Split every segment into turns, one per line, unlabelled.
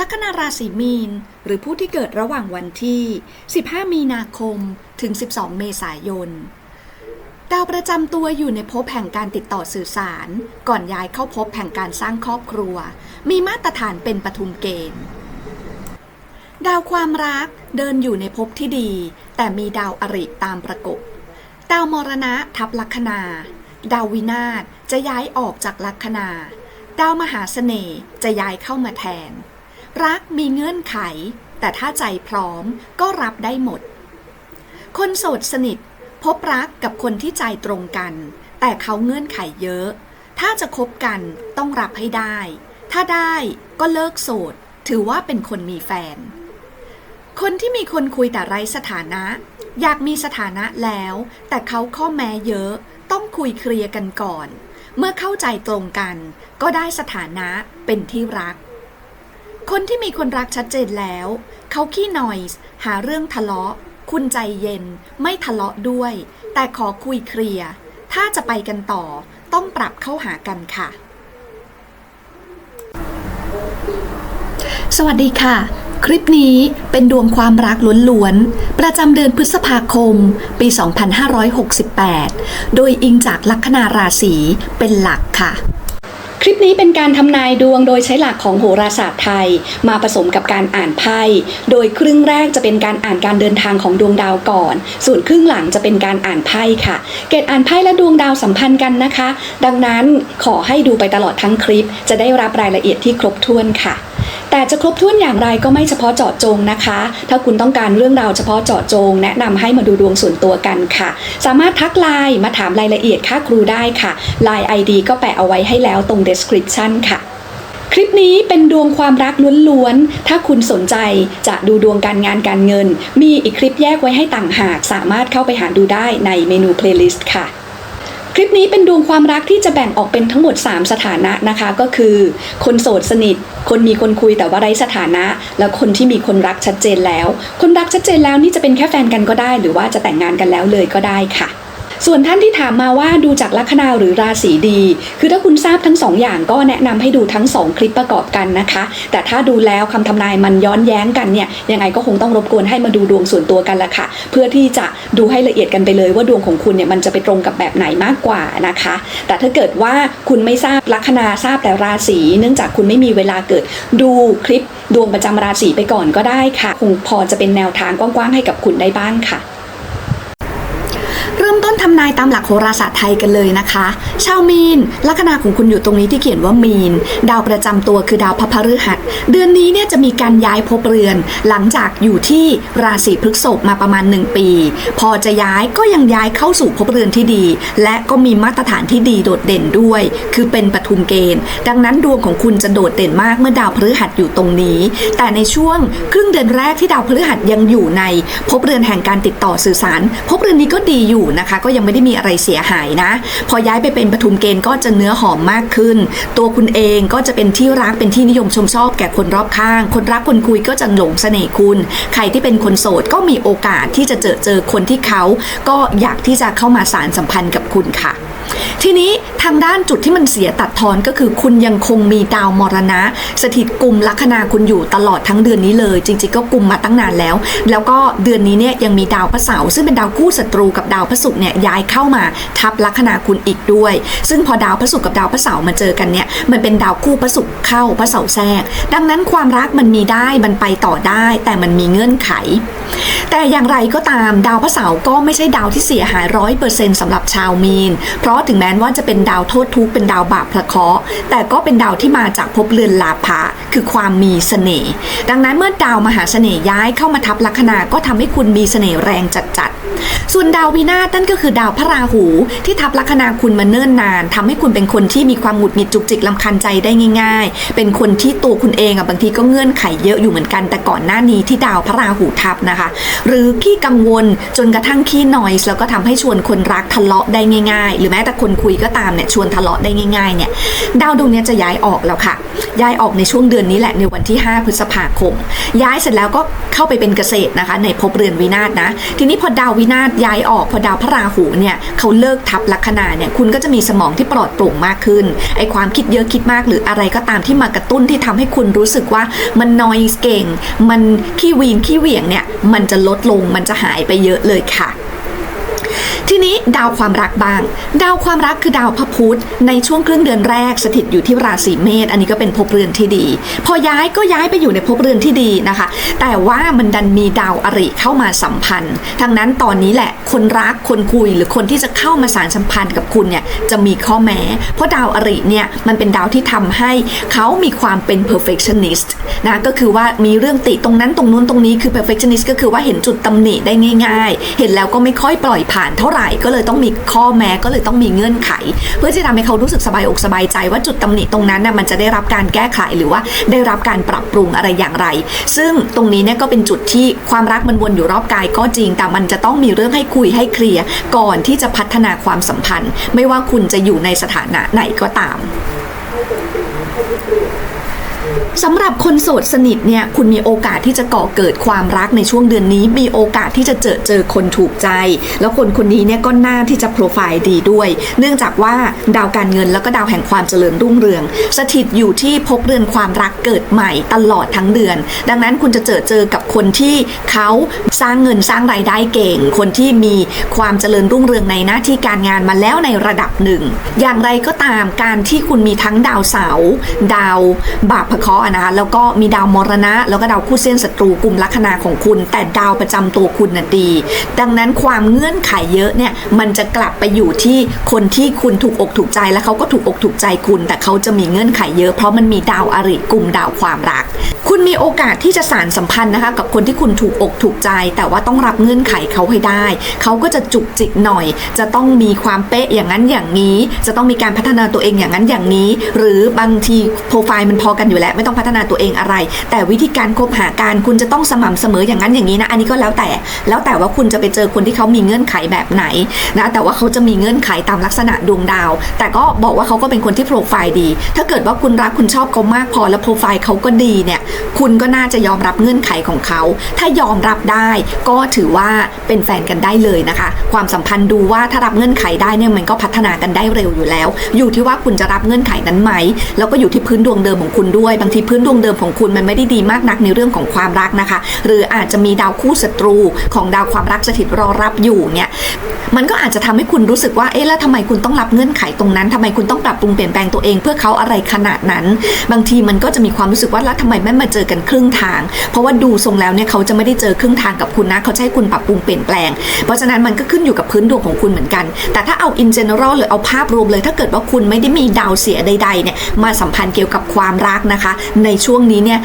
ลัคนาราศีมีน หรือผู้ที่เกิดระหว่างวันที่ 15 มีนาคม ถึง 12 เมษายน ดาวประจำตัวอยู่ในภพแห่งการติดต่อสื่อสาร ก่อนย้ายเข้าภพแห่งการสร้างครอบครัว มีมาตรฐานเป็นปทุมเกณฑ์ ดาวความรักเดินอยู่ในภพที่ดี แต่มีดาวอริตามประกบ ดาวมรณะทับลัคนา ดาววินาศจะย้ายออกจากลัคนา ดาวมหาเสน่ห์จะย้ายเข้ามาแทน รักมีเงื่อนไข แต่ถ้าใจพร้อมก็รับได้หมด คนโสดสนิท พบรักกับคนที่ใจตรงกัน แต่เขาเงื่อนไขเยอะ ถ้าจะคบกันต้องรับให้ได้ ถ้าได้ก็เลิกโสด ถือว่าเป็นคนมีแฟน คนที่มีคนคุยแต่ไร้สถานะ อยากมีสถานะแล้ว แต่เขาข้อแม้เยอะ ต้องคุยเคลียร์กันก่อน เมื่อเข้าใจตรงกัน ก็ได้สถานะเป็นที่รัก คนที่มีคนรักชัดเจนแล้ว เขาขี้หน่อยส์หาเรื่องทะเลาะ คุณใจเย็น ไม่ทะเลาะด้วย แต่ขอคุยเคลียร์ ถ้าจะไปกันต่อ ต้องปรับเข้าหากันค่ะ สวัสดีค่ะ คลิปนี้เป็นดวงความรักล้วนๆ ประจำเดือนพฤษภาคม ปี 2568 โดยอิงจากลัคนาราศีเป็นหลักค่ะ คลิปนี้เป็นการทำนายดวงโดยใช้หลักของโหราศาสตร์ไทย มาผสมกับการอ่านไพ่ โดยครึ่งแรกจะเป็นการอ่านการเดินทางของดวงดาวก่อน ส่วนครึ่งหลังจะเป็นการอ่านไพ่ค่ะ เกตอ่านไพ่และดวงดาวสัมพันธ์กันนะคะ ดังนั้นขอให้ดูไปตลอดทั้งคลิป จะได้รับรายละเอียดที่ครบถ้วนค่ะ แต่จะครบถ้วนอย่างไรก็ไม่เฉพาะเจาะจงนะคะ ถ้าคุณต้องการเรื่องราวเฉพาะเจาะจง แนะนำให้มาดูดวงส่วนตัวกันค่ะ สามารถทักไลน์มาถามรายละเอียดค่าครูได้ค่ะไลน์ ID ก็แปะเอาไว้ให้แล้วตรง description ค่ะคลิปนี้เป็นดวงความรักล้วนๆ ถ้าคุณสนใจจะดูดวงการงานการเงิน มีอีกคลิปแยกไว้ให้ต่างหาก สามารถเข้าไปหาดูได้ในเมนู playlist ค่ะ คลิปนี้เป็นดวงความรักที่จะแบ่งออกเป็นทั้งหมด 3 สถานะนะคะ ก็คือ คนโสดสนิท คนมีคนคุยแต่ว่าไร้สถานะ และคนที่มีคนรักชัดเจนแล้ว คนรักชัดเจนแล้วนี่จะเป็นแค่แฟนกันก็ได้ หรือว่าจะแต่งงานกันแล้วเลยก็ได้ค่ะ ส่วนท่านที่ถามมาว่าดูจากลัคนาหรือราศีดี คือถ้าคุณทราบทั้งสองอย่างก็แนะนำให้ดูทั้งสองคลิปประกอบกันนะคะ แต่ถ้าดูแล้วคำทำนายมันย้อนแย้งกันเนี่ยยังไงก็คงต้องรบกวนให้มาดูดวงส่วนตัวกันละค่ะ เพื่อที่จะดูให้ละเอียดกันไปเลยว่าดวงของคุณเนี่ยมันจะไปตรงกับแบบไหนมากกว่านะคะ แต่ถ้าเกิดว่าคุณไม่ทราบลัคนาทราบแต่ราศีเนื่องจากคุณไม่มีเวลาเกิด ดูคลิปดวงประจำราศีไปก่อนก็ได้ค่ะ คงพอจะเป็นแนวทางกว้างๆให้กับคุณได้บ้างค่ะ ทำนายตามหลักโหราศาสตร์ไทยกันเลยนะคะ ชาวมีน ลัคนาของคุณอยู่ตรงนี้ที่เขียนว่ามีน ดาวประจำตัวคือดาวพภฤหัส เดือนนี้เนี่ยจะมีการย้ายภพเรือน หลังจากอยู่ที่ราศีพฤษภมาประมาณ 1 ปี พอจะย้ายก็ยังย้ายเข้าสู่ภพเรือนที่ดี และก็มีมาตรฐานที่ดีโดดเด่นด้วย คือเป็นปทุมเกณฑ์ ดังนั้นดวงของคุณจะโดดเด่นมากเมื่อดาวพฤหัสอยู่ตรงนี้ แต่ในช่วงครึ่งเดือนแรกที่ดาวพฤหัสยังอยู่ในภพเรือนแห่งการติดต่อสื่อสารภพเรือนนี้ก็ดีอยู่นะคะก็ยังไม่ได้มีอะไรเสียหายนะ พอย้ายไปเป็นปทุมเกณฑ์ก็จะเนื้อหอมมากขึ้น ตัวคุณเองก็จะเป็นที่รักเป็นที่นิยมชมชอบแก่คนรอบข้าง คนรักคนคุยก็จะหลงเสน่ห์คุณ ใครที่เป็นคนโสดก็มีโอกาสที่จะเจอเจอคนที่เขาก็อยากที่จะเข้ามาสารสัมพันธ์กับคุณค่ะ ทีนี้ ทางด้านจุดที่มันเสียตัดทอนก็คือคุณยังคงมีดาวมรณะ สถิตกลุ่มลัคนาคุณอยู่ตลอดทั้งเดือนนี้เลย จริงๆก็กลุ่มมาตั้งนานแล้ว แล้วก็เดือนนี้เนี่ยยังมีดาวพระเสาร์ซึ่งเป็นดาวคู่ศัตรูกับดาวพระศุกร์เนี่ยย้ายเข้ามาทับลัคนาคุณอีกด้วย ซึ่งพอดาวพระศุกร์กับดาวพระเสาร์มาเจอกันเนี่ยมันเป็นดาวคู่พระศุกร์เข้าพระเสาร์แทรก ดังนั้นความรักมันมีได้มันไปต่อได้ แต่มันมีเงื่อนไข แต่อย่างไรก็ตามดาวพระเสาร์ก็ไม่ใช่ดาวที่เสียหายร้อยเปอร์เซ็นต์สำหรับชาวมีน เพราะถึงแม้ว่าจะเป็นดาวาวโทษทุกข์เป็นดาวบาปพระเคราะห์แต่ก็เป็นดาวที่มาจากภพเรือนลาภะคือความมีเสน่ห์ดังนั้นเมื่อดาวมหาเสน่ห์ย้ายเข้ามาทับลัคนาก็ทำให้คุณมีเสน่ห์แรงจัดๆส่วนดาววินาศนั่นก็คือดาวพระราหูที่ทับลัคนาคุณมาเนิ่นนานทำให้คุณเป็นคนที่มีความหงุดหงิดจุกจิกลำคันใจได้ง่าย ๆ เป็นคนที่ตัวคุณเองอะบางทีก็เงื่อนไขเยอะอยู่เหมือนกัน แต่ก่อนหน้านี้ที่ดาวพระราหูทับนะคะ หรือขี้กังวลจนกระทั่งขี้นอยสแล้วก็ทำให้ชวนคนรักทะเลาะได้ง่าย ๆ หรือแม้แต่คนคุยก็ตามเนี่ยชวนทะเลาะได้ง่ายๆเนี่ยดาวดวงนี้จะย้ายออกแล้วค่ะ ย้ายออกในช่วงเดือนนี้แหละในวันที่ 5 พฤษภาคม ย้ายเสร็จแล้วก็เข้าไปเป็นเกษตรนะคะ ในภพเรือนวินาศนะ ทีนี้พอดาววินาศย้ายออก พอดาวพระราหูเนี่ยเขาเลิกทับลัคนาเนี่ยคุณก็จะมีสมองที่ปลอดโปร่งมากขึ้นไอความคิดเยอะคิดมากหรืออะไรก็ตามที่มากระตุ้นที่ทำให้คุณรู้สึกว่ามันนอยเก่ง มันขี้วีนขี้เหวี่ยงเนี่ยมันจะลดลงมันจะหายไปเยอะเลยค่ะ ทีนี้ดาวความรักบ้าง ดาวความรักคือดาวพระพุธในช่วงครึ่งเดือนแรกสถิตอยู่ที่ราศีเมษอันนี้ก็เป็นภพเรือนที่ดี พอย้ายก็ย้ายไปอยู่ในภพเรือนที่ดีนะคะ แต่ว่ามันดันมีดาวอริเข้ามาสัมพันธ์ทั้งนั้นตอนนี้แหละคนรักคนคุยหรือคนที่จะเข้ามาสารสัมพันธ์กับคุณเนี่ยจะมีข้อแม้ เพราะดาวอริเนี่ยมันเป็นดาวที่ทำให้เขามีความเป็น perfectionist นะก็คือว่ามีเรื่องติตรงนั้นตรงนู้นตรงนี้คือ perfectionist ก็คือว่าเห็นจุดตำหนิได้ง่าย ๆ เห็นแล้วก็ไม่ค่อยปล่อยผ่านเท่าไหร่ก็เลยต้องมีข้อแม้ก็เลยต้องมีเงื่อนไข เพื่อที่จะทำให้เขารู้สึกสบายอกสบายใจ ว่าจุดตำหนิตรงนั้นน่ะมันจะได้รับการแก้ไขหรือว่าได้รับการปรับปรุงอะไรอย่างไร ซึ่งตรงนี้เนี่ยก็เป็นจุดที่ความรักมันวนอยู่รอบกายก็จริง แต่มันจะต้องมีเรื่องให้คุยให้เคลียร์ก่อนที่จะพัฒนาความสัมพันธ์ ไม่ว่าคุณจะอยู่ในสถานะไหนก็ตาม สำหรับคนโสดสนิทเนี่ยคุณมีโอกาสที่จะก่อเกิดความรักในช่วงเดือนนี้ มีโอกาสที่จะเจอเจอคนถูกใจ แล้วคนคนนี้เนี่ยก็น่าที่จะโปรไฟล์ดีด้วย เนื่องจากว่าดาวการเงินแล้วก็ดาวแห่งความเจริญรุ่งเรือง สถิตอยู่ที่ภพเรือนความรักเกิดใหม่ตลอดทั้งเดือน ดังนั้นคุณจะเจอเจอกับคนที่เขาสร้างเงินสร้างรายได้เก่ง คนที่มีความเจริญรุ่งเรืองในหน้าที่การงานมาแล้วในระดับหนึ่งอย่างไรก็ตามการที่คุณมีทั้งดาวเสาร์ดาวบาปพเคราะห์นะคะแล้วก็มีดาวมรณะ แล้วก็ดาวคู่เส้นศัตรูกลุ่มลัคนาของคุณ แต่ดาวประจำตัวคุณน่ะดี ดังนั้นความเงื่อนไขเยอะเนี่ยมันจะกลับไปอยู่ที่คนที่คุณถูกอกถูกใจแล้วเขาก็ถูกอกถูกใจคุณ แต่เขาจะมีเงื่อนไขเยอะเพราะมันมีดาวอริกลุ่มดาวความรัก คุณมีโอกาสที่จะสารสัมพันธ์นะคะกับคนที่คุณถูกอกถูกใจ แต่ว่าต้องรับเงื่อนไขเขาให้ได้ เขาก็จะจุกจิกหน่อย จะต้องมีความเป๊ะอย่างนั้นอย่างนี้ จะต้องมีการพัฒนาตัวเองอย่างนั้นอย่างนี้ หรือบางทีโปรไฟล์มันพอกันอยู่แล้วไม่ต้องพัฒนาตัวเองอะไร แต่วิธีการคบหาการคุณจะต้องสม่ำเสมออย่างนั้นอย่างนี้นะ อันนี้ก็แล้วแต่แล้วแต่ว่าคุณจะไปเจอคนที่เขามีเงื่อนไขแบบไหนนะแต่ว่าเขาจะมีเงื่อนไขตามลักษณะดวงดาว แต่ก็บอกว่าเขาก็เป็นคนที่โปรไฟล์ดี ถ้าเกิดว่าคุณรักคุณชอบเขามากพอแล้วโปรไฟล์เขาก็ดีเนี่ยคุณก็น่าจะยอมรับเงื่อนไขของเขา ถ้ายอมรับได้ก็ถือว่าเป็นแฟนกันได้เลยนะคะ ความสัมพันธ์ดูว่าถ้ารับเงื่อนไขได้เนี่ยมันก็พัฒนากันได้เร็วอยู่แล้ว อยู่ที่ว่าคุณจะรับเงื่อนไขนั้นไหม แล้วก็อยู่ที่พื้นดวงเดิมของคุณด้วยางทีพื้นดวงเดิมของคุณมันไม่ได้ดีมากนักในเรื่องของความรักนะคะ หรืออาจจะมีดาวคู่ศัตรูของดาวความรักสถิตรอรับอยู่เนี่ยมันก็อาจจะทำให้คุณรู้สึกว่าเอ๊ะแล้วทำไมคุณต้องรับเงื่อนไขตรงนั้นทำไมคุณต้องปรับปรุงเปลี่ยนแปลงตัวเองเพื่อเขาอะไรขนาดนั้น บางทีมันก็จะมีความรู้สึกว่าแล้วทำไมไม่มาเจอกันครึ่งทาง เพราะว่าดูทรงแล้วเนี่ยเขาจะไม่ได้เจอครึ่งทางกับคุณนะเขาจะให้คุณปรับปรุงเปลี่ยนแปลง เพราะฉะนั้นมันก็ขึ้นอยู่กับพื้นดวงของคุณเหมือนกัน แต่ถ้าเอา in general หรือเอาภาพรวมเลย ถ้าเกิดว่าคุณไม่ได้มีดาวเสียใดๆเนี่ยมาสัมพันธ์เกี่ยวกับความรักนะคะในช่วงนี้เนี่ย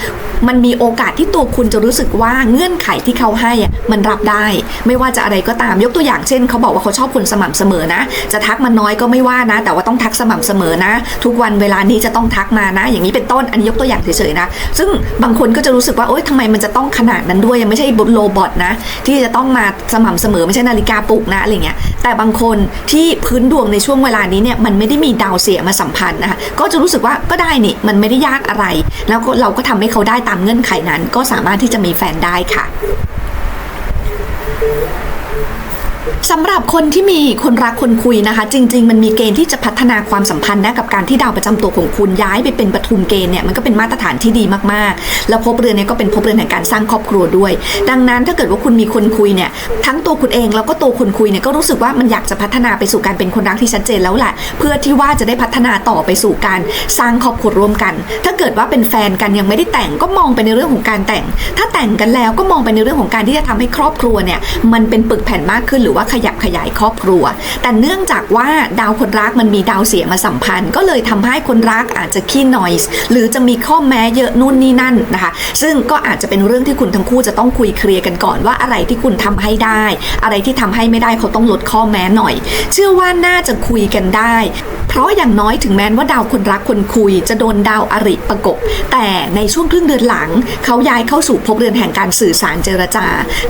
มันมีโอกาสที่ตัวคุณจะรู้สึกว่าเงื่อนไขที่เขาให้อะมันรับได้ ไม่ว่าจะอะไรก็ตามยกตัวอย่างเช่น เขาบอกว่าเขาชอบคนสม่ำเสมอนะ จะทักมาน้อยก็ไม่ว่านะ แต่ว่าต้องทักสม่ำเสมอนะ ทุกวันเวลานี้จะต้องทักมานะ อย่างนี้เป็นต้นอันนี้ยกตัวอย่างเฉยๆนะ ซึ่งบางคนก็จะรู้สึกว่าโอ๊ยทำไมมันจะต้องขนาดนั้นด้วยยังไม่ใช่บโรบอทนะ ที่จะต้องมาสม่ำเสมอไม่ใช่นาฬิกาปลุกนะอะไรเงี้ยแต่บางคนที่พื้นดวงในช่วงเวลานี้เนี่ยมันไม่ได้มีดาวเสียมาสัมพันธ์นะคะก็จะรู้สึกว่าก็ได้นี่มันไม่ได้ยากอะไรแล้วก็เราก็ทำให้เขาได้ตามเงื่อนไขนั้น ก็สามารถที่จะมีแฟนได้ค่ะ สำหรับคนที่มีคนรักคนคุยนะคะ จริง ๆ มันมีเกณฑ์ที่จะพัฒนาความสัมพันธ์นะกับการที่ดาวประจำตัวของคุณย้ายไปเป็นปฐุมเกณฑ์เนี่ยมันก็เป็นมาตรฐานที่ดีมากๆ แล้วภพเรือนเนี่ยก็เป็นภพเรือนแห่งการสร้างครอบครัวด้วย ดังนั้นถ้าเกิดว่าคุณมีคนคุยเนี่ยทั้งตัวคุณเองแล้วก็ตัวคนคุยเนี่ยก็รู้สึกว่ามันอยากจะพัฒนาไปสู่การเป็นคนรักที่ชัดเจนแล้วแหละเพื่อที่ว่าจะได้พัฒนาต่อไปสู่การสร้างครอบครัวร่วมกัน ถ้าเกิดว่าเป็นแฟนกันยังไม่ได้แต่งก็มองไปในเรื่องของการแต่ง ถ้าแต่งกันแล้วก็มองไปในเรื่องของการที่จะทำให้ครอบครัวเนี่ยมันเป็นปึกแผ่นมากขึ้นหรือว่าขยับขยายครอบครัว แต่เนื่องจากว่าดาวคนรักมันมีดาวเสียมาสัมพันธ์ ก็เลยทำให้คนรักอาจจะขี้นอยส์หรือจะมีข้อแม้เยอะนู่นนี่นั่นนะคะ ซึ่งก็อาจจะเป็นเรื่องที่คุณทั้งคู่จะต้องคุยเคลียร์กันก่อนว่าอะไรที่คุณทำให้ได้ อะไรที่ทำให้ไม่ได้เขาต้องลดข้อแม้หน่อย เชื่อว่าน่าจะคุยกันได้ เพราะอย่างน้อยถึงแม้ว่าดาวคนรักคนคุย จะโดนดาวอริประกบ แต่ในช่วงครึ่งเดือนหลัง เขาย้ายเข้าสู่ภพเรือนแห่งการสื่อสารเจรจา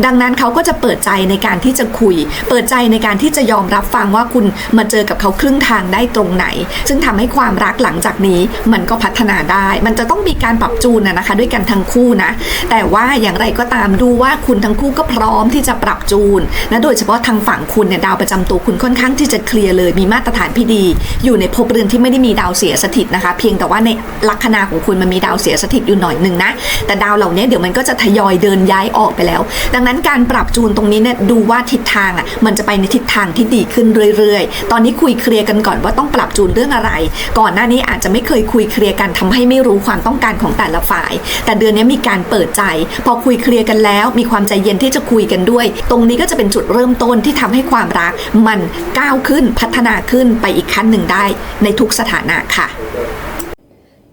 ดังนั้นเขาก็จะเปิดใจในการที่จะคุย เปิดใจในการที่จะยอมรับฟังว่าคุณมาเจอกับเขาครึ่งทางได้ตรงไหน ซึ่งทำให้ความรักหลังจากนี้มันก็พัฒนาได้ มันจะต้องมีการปรับจูนนะคะ ด้วยกันทั้งคู่นะ แต่ว่าอย่างไรก็ตามดูว่าคุณทั้งคู่ก็พร้อมที่จะปรับจูนนะโดยเฉพาะทางฝั่งคุณเนี่ยดาวประจำตัวคุณค่อนข้างที่จะเคลียร์เลยมีมาตรฐานที่ดี อยู่ในภพเรือนที่ไม่ได้มีดาวเสียสถิตนะคะ เพียงแต่ว่าในลัคนาของคุณมันมีดาวเสียสถิตอยู่หน่อยหนึ่งนะแต่ดาวเหล่านี้เดี๋ยวมันก็จะทยอยเดินย้ายออกไปแล้ว ดังนั้นการปรับจูนตรงนี้เนี่ยดูว่าทิศทางอะมันจะไปในทิศทางที่ดีขึ้นเรื่อยๆ ตอนนี้คุยเคลียร์กันก่อนว่าต้องปรับจูนเรื่องอะไร ก่อนหน้านี้อาจจะไม่เคยคุยเคลียร์กันทำให้ไม่รู้ความต้องการของแต่ละฝ่าย แต่เดือนนี้มีการเปิดใจ พอคุยเคลียร์กันแล้ว มีความใจเย็นที่จะคุยกันด้วย ตรงนี้ก็จะเป็นจุดเริ่มต้นที่ทำให้ความรัก มันก้าวขึ้นพัฒนาขึ้นไปอีกขั้นหนึ่งได้ ในทุกสถานะค่ะ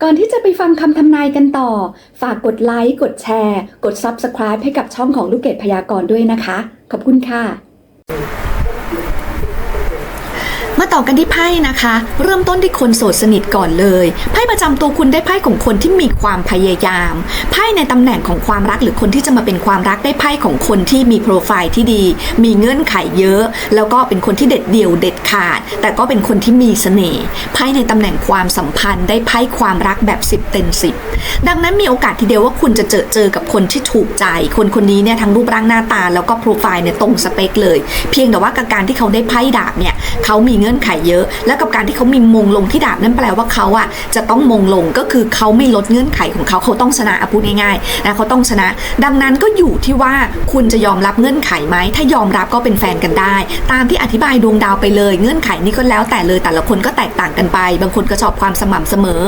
ก่อนที่จะไปฟังคำทำนายกันต่อ ฝากกดไลค์ กดแชร์ กด Subscribe ให้กับช่องของลูกเกดพยากรณ์ด้วยนะคะ ขอบคุณค่ะ Thank you. มาต่อกันที่ไพ่นะคะ เริ่มต้นที่คนโสดสนิทก่อนเลยไพ่ประจำตัวคุณได้ไพ่ของคนที่มีความพยายามไพ่ในตำแหน่งของความรักหรือคนที่จะมาเป็นความรักได้ไพ่ของคนที่มีโปรไฟล์ที่ดี มีเงื่อนไขเยอะ แล้วก็เป็นคนที่เด็ดเดี่ยวเด็ดขาด แต่ก็เป็นคนที่มีเสน่ห์ไพ่ในตำแหน่งความสัมพันธ์ได้ไพ่ความรักแบบ 10 เต็ม 10 ดังนั้นมีโอกาสทีเดียวว่าคุณจะเจอเจอกับคนที่ถูกใจ คนคนนี้เนี่ยทั้งรูปร่างหน้าตาแล้วก็โปรไฟล์เนี่ยตรงสเปคเลย เพียงแต่ว่ากับการที่เขาได้ไพ่ดาบเนี่ยเขามีเงื่อนไขเยอะ แล้วกับการที่เขามีมงลงที่ดาบนั่นแปลว่าเขาอะจะต้องมงลงก็คือเขาไม่ลดเงื่อนไขของเขาเขาต้องชนะอะพูดง่ายๆนะเขาต้องชนะ ดังนั้นก็อยู่ที่ว่าคุณจะยอมรับเงื่อนไขไหมถ้ายอมรับก็เป็นแฟนกันได้ ตามที่อธิบายดวงดาวไปเลย เงื่อนไขนี้ก็แล้วแต่เลยแต่ละคนก็แตกต่างกันไป บางคนก็ชอบความสม่ำเสมอ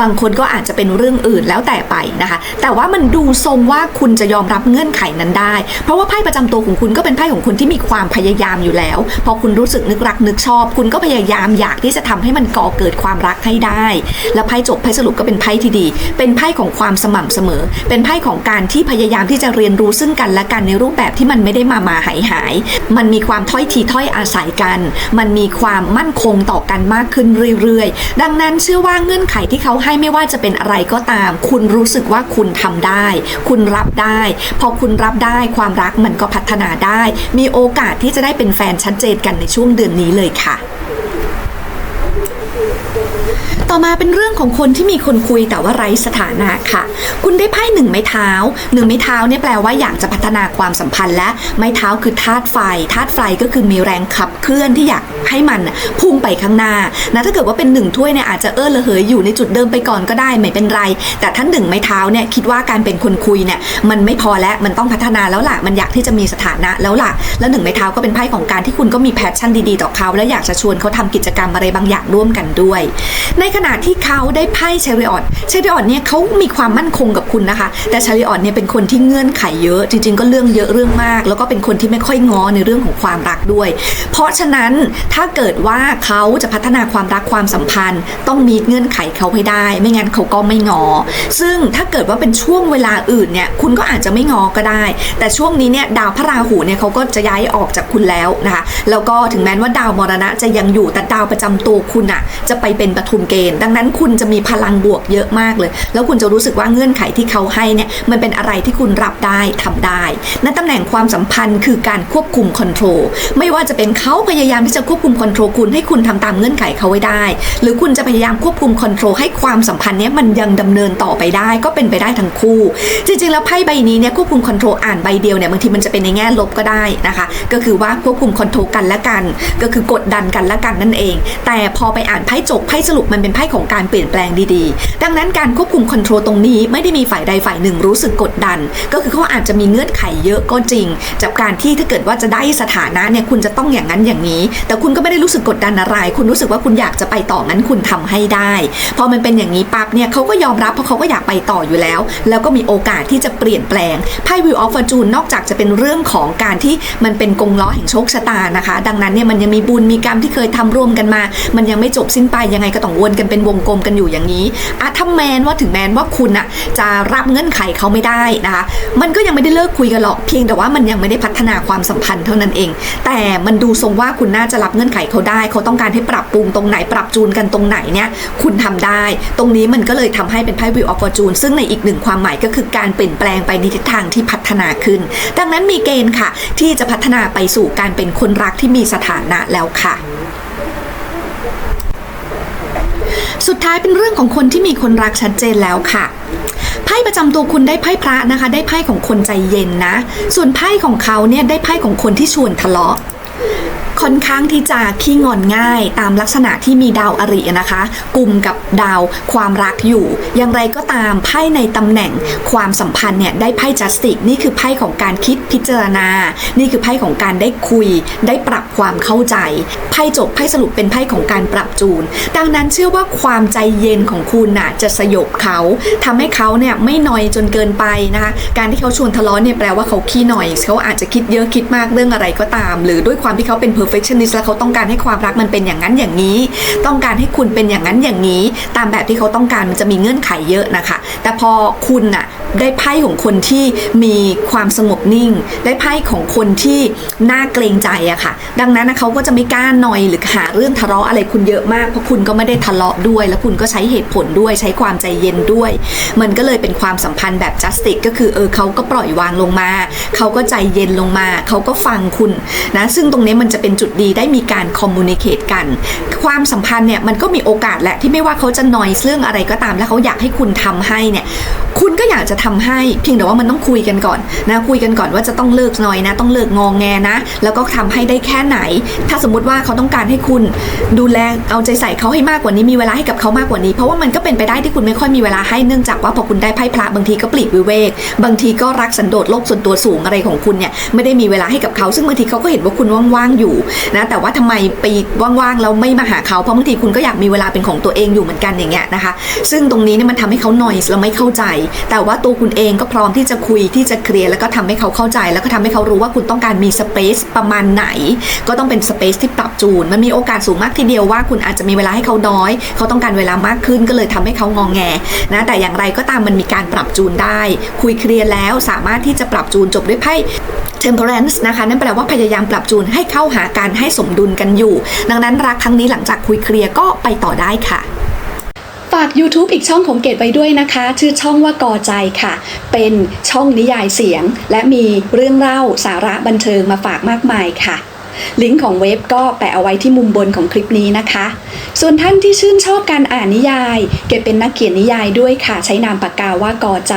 บางคนก็อาจจะเป็นเรื่องอื่นแล้วแต่ไปนะคะ แต่ว่ามันดูทรงว่าคุณจะยอมรับเงื่อนไขนั้นได้ เพราะว่าไพ่ประจำตัวของคุณก็เป็นไพ่ของคนที่มีความพยายามอยู่แล้ว พอคุณรู้สึกนึกรักนึกชอบคุณก็พยายามอยากที่จะทำให้มันก่อเกิดความรักให้ได้ แล้วไพ่จบไพ่สรุปก็เป็นไพ่ที่ดี เป็นไพ่ของความสม่ำเสมอ เป็นไพ่ของการที่พยายามที่จะเรียนรู้ซึ่งกันและกันในรูปแบบที่มันไม่ได้มามาหายหาย มันมีความถ้อยทีถ้อยอาศัยกัน มันมีความมั่นคงต่อกันมากขึ้นเรื่อยๆ ดังนั้นเชื่อว่าเงื่อนไขที่เขาให้ไม่ว่าจะเป็นอะไรก็ตาม คุณรู้สึกว่าคุณทำได้ คุณรับได้ พอคุณรับได้ความรักมันก็พัฒนาได้ มีโอกาสที่จะได้เป็นแฟนชัดเจนกันในช่วงเดือนนี้เลยค่ะค่ ต่อมาเป็นเรื่องของคนที่มีคนคุยแต่ว่าไร้สถานะค่ะ คุณได้ไพ่หนึ่งไม้เท้าหนึ่งไม้เท้าเนี่ยแปลว่าอยากจะพัฒนาความสัมพันธ์และไม้เท้าคือธาตุไฟธาตุไฟก็คือมีแรงขับเคลื่อนที่อยากให้มันพุ่งไปข้างหน้านะถ้าเกิดว่าเป็นหนึ่งถ้วยเนี่ยอาจจะเออระเหยอยู่ในจุดเดิมไปก่อนก็ได้ไม่เป็นไร แต่ท่านหนึ่งไม้เท้าเนี่ยคิดว่าการเป็นคนคุยเนี่ยมันไม่พอแล้วมันต้องพัฒนาแล้วล่ะมันอยากที่จะมีสถานะแล้วล่ะ แล้วหนึ่งไม้เท้าก็เป็นไพ่ของการที่คุณก็มีแพชชั่นดีๆต่อเขา และอยากจะชวนเขาทำกิจกรรมอะไรบางอย่างร่วมกันด้วย ในขณะที่เขาได้ไพ่เชริออตเชริออตเนี่ยเขามีความมั่นคงกับคุณนะคะ แต่เชริออตเนี่ยเป็นคนที่เงื่อนไขเยอะ จริง ๆ ก็เรื่องเยอะเรื่องมาก แล้วก็เป็นคนที่ไม่ค่อยง้อในเรื่องของความรักด้วย เพราะฉะนั้นถ้าเกิดว่าเขาจะพัฒนาความรักความสัมพันธ์ ต้องมีเงื่อนไขเขาให้ได้ ไม่งั้นเขาก็ไม่งอ ซึ่งถ้าเกิดว่าเป็นช่วงเวลาอื่นเนี่ยคุณก็อาจจะไม่งอก็ได้ แต่ช่วงนี้เนี่ยดาวพระราหูเนี่ยเขาก็จะย้ายออกจากคุณแล้วนะคะ แล้วก็ถึงแม้ว่าดาวมรณะจะยังอยู่แต่ดาวประจำตัวคุณอะจะไปเป็นปฐุมเกณฑ์ดังนั้นคุณจะมีพลังบวกเยอะมากเลย แล้วคุณจะรู้สึกว่าเงื่อนไขที่เขาให้เนี่ยมันเป็นอะไรที่คุณรับได้ทำได้ในตำแหน่งความสัมพันธ์คือการควบคุมคอนโทรลไม่ว่าจะเป็นเขาพยายามที่จะควบคุมคอนโทรลคุณให้คุณทำตามเงื่อนไขเขาไว้ได้ หรือคุณจะพยายามควบคุมคอนโทรลให้ความสัมพันธ์เนี้ยมันยังดำเนินต่อไปได้ ก็เป็นไปได้ทั้งคู่ จริงๆ แล้วไพ่ใบนี้เนี่ยควบคุมคอนโทรลอ่านใบเดียวเนี่ยบางทีมันจะเป็นในแง่ลบก็ได้นะคะ ก็คือว่าควบคุมคอนโทรลกันและกัน ก็คือกดดันกันและกันนั่นเอง แต่พอไปอ่านไพ่จบไพ่สรุปมันเป็นไพ่ของการเปลี่ยนแปลงดีๆ ดังนั้นการควบคุมคอนโทรลตรงนี้ไม่ได้มีฝ่ายใดฝ่ายหนึ่งรู้สึกกดดัน ก็คือเขาอาจจะมีเงื่อนไขเยอะก็จริงจากการที่ถ้าเกิดว่าจะได้สถานะเนี่ยคุณจะต้องอย่างนั้นอย่างนี้ แต่คุณก็ไม่ได้รู้สึกกดดันอะไร คุณรู้สึกว่าคุณอยากจะไปต่องั้นคุณทำให้ได้ พอมันเป็นอย่างนี้ปั๊บเนี่ยเขาก็ยอมรับเพราะเขาก็อยากไปต่ออยู่แล้ว แล้วก็มีโอกาสที่จะเปลี่ยนแปลงไพ่ Wheel of Fortune นอกจากจะเป็นเรื่องของการที่มันเป็นกงล้อแห่งโชคชะตานะคะ ดังนั้นเนี่ยมันยังมีบุญมีกรรมที่เคยทำร่วมกันมา มันยังไม่จบสิ้นไปยังไงก็ต้องวนกันเป็นวงกลมกันอยู่อย่างนี้อะถ้าแมนว่าถึงแมนว่าคุณอะจะรับเงื่อนไขเขาไม่ได้นะคะ มันก็ยังไม่ได้เลิกคุยกันหรอก เพียงแต่ว่ามันยังไม่ได้พัฒนาความสัมพันธ์เท่านั้นเอง แต่มันดูทรงว่าคุณน่าจะรับเงื่อนไขเขาได้ เขาต้องการให้ปรับปรุงตรงไหนปรับจูนกันตรงไหนเนี่ย คุณทำได้ ตรงนี้มันก็เลยทำให้เป็นไพ่วิวออฟฟอร์จูนซึ่งในอีกหนึ่งความหมายก็คือการเปลี่ยนแปลงไปในทิศทางที่พัฒนาขึ้น ดังนั้นมีเกณฑ์ค่ะ ที่จะพัฒนาไปสู่การเป็นคนรักที่มีสถานะแล้วค่ะ สุดท้ายเป็นเรื่องของคนที่มีคนรักชัดเจนแล้วค่ะไพ่ประจำตัวคุณได้ไพ่พระนะคะ ได้ไพ่ของคนใจเย็นนะ ส่วนไพ่ของเขาเนี่ยได้ไพ่ของคนที่ชวนทะเลาะ ค่อนข้างที่จะขี้งอนง่ายตามลักษณะที่มีดาวอรินะคะ กลุ่มกับดาวความรักอยู่ อย่างไรก็ตามไพ่ในตำแหน่งความสัมพันธ์เนี่ยได้ไพ่จัสติกนี่คือไพ่ของการคิดพิจารณา นี่คือไพ่ของการได้คุย ได้ปรับความเข้าใจ ไพ่จบไพ่สรุปเป็นไพ่ของการปรับจูน ดังนั้นเชื่อว่าความใจเย็นของคุณน่ะจะสยบเขาทำให้เขาเนี่ยไม่นอยจนเกินไปนะคะ การที่เขาชวนทะเลาะเนี่ยแปลว่าเขาขี้หน่อย เขาอาจจะคิดเยอะคิดมากเรื่องอะไรก็ตาม หรือด้วยความที่เขาเป็น perfectionist แล้วเขาต้องการให้ความรักมันเป็นอย่างนั้นอย่างนี้ ต้องการให้คุณเป็นอย่างนั้นอย่างนี้ ตามแบบที่เขาต้องการมันจะมีเงื่อนไขเยอะนะคะ แต่พอคุณน่ะได้ไพ่ของคนที่มีความสงบนิ่ง ได้ไพ่ของคนที่น่าเกรงใจอะค่ะ ดังนั้นนะเขาก็จะไม่กล้าหน่อยหรือหาเรื่องทะเลาะอะไรคุณเยอะมากเพราะคุณก็ไม่ได้ทะเลาะด้วย แล้วคุณก็ใช้เหตุผลด้วยใช้ความใจเย็นด้วย มันก็เลยเป็นความสัมพันธ์แบบ justice ก็คือเออเขาก็ปล่อยวางลงมา เขาก็ใจเย็นลงมา เขาก็ฟังคุณนะซึ่งตรงนี้มันจะเป็นจุดดีได้มีการ communicate กัน ความสัมพันธ์เนี่ยมันก็มีโอกาสแหละที่ไม่ว่าเขาจะนอยเรื่องอะไรก็ตาม แล้วเขาอยากให้คุณทำให้เนี่ยคุณก็อยากจะทำให้เพียงแต่ว่ามันต้องคุยกันก่อนนะคุยกันก่อนว่าจะต้องเลิกนอยนะ ต้องเลิกงองแงนะ แล้วก็ทำให้ได้แค่ไหน ถ้าสมมติว่าเขาต้องการให้คุณดูแลเอาใจใส่เขาให้มากกว่านี้มีเวลาให้กับเขามากกว่านี้ เพราะว่ามันก็เป็นไปได้ที่คุณไม่ค่อยมีเวลาให้เนื่องจากว่าพอคุณได้ไพ่พระบางทีก็ปลีกวิเวก บางทีก็รักสันโดษโลกส่วนตัวสูงอะไรของคุณเนี่ยไม่ได้มีเวลาให้กับเขา ซึ่งบางทีเขาก็เห็นว่าคุณว่างๆอยู่นะแต่ว่าทำไมไปว่างๆแล้วไม่มาหาเขาเพราะบางทีคุณก็อยากมีเวลาเป็นของตัวเองอยู่เหมือนกันอย่างเงี้ยนะคะ ซึ่งตรงนี้เนี่ยมันทำให้เขาหน่อยแล้วไม่เข้าใจ แต่ว่าตัวคุณเองก็พร้อมที่จะคุยที่จะเคลียร์แล้วก็ทำให้เขาเข้าใจ แล้วก็ทำให้เขารู้ว่าคุณต้องการมีสเปซประมาณไหน ก็ต้องเป็นสเปซที่ปรับจูน มันมีโอกาสสูงมากทีเดียวว่าคุณอาจจะมีเวลาให้เขาน้อย เขาต้องการเวลามากขึ้นก็เลยทำให้เขางองแงนะแต่อย่างไรก็ตามมันมีการปรับจูนได้ คุยเคลียร์แล้วสามารถที่จะปรับจูนจบด้วยไพ่ temperance นะคะ นั่นแปลว่าพยายามปรับจูนให้เข้าหากันให้สมดุลกันอยู่ ดังนั้นรักครั้งนี้หลังจากคุยเคลียร์ก็ไปต่อได้ค่ะฝาก YouTube อีกช่องของเกดไว้ด้วยนะคะ ชื่อช่องว่ากอใจค่ะ เป็นช่องนิยายเสียง และมีเรื่องเล่าสาระบันเทิงมาฝากมากมายค่ะ ลิงก์ของเว็บก็แปะเอาไว้ที่มุมบนของคลิปนี้นะคะ ส่วนท่านที่ชื่นชอบการอ่านนิยาย เกดเป็นนักเขียนนิยายด้วยค่ะ ใช้นามปากกาว่ากอใจ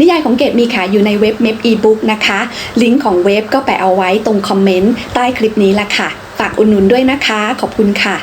นิยายของเกดมีขายอยู่ในเว็บเมปอีบุ๊กนะคะ ลิงก์ของเว็บก็แปะเอาไว้ตรงคอมเมนต์ใต้คลิปนี้ละค่ะ ฝากอุดหนุนด้วยนะคะ ขอบคุณค่ะ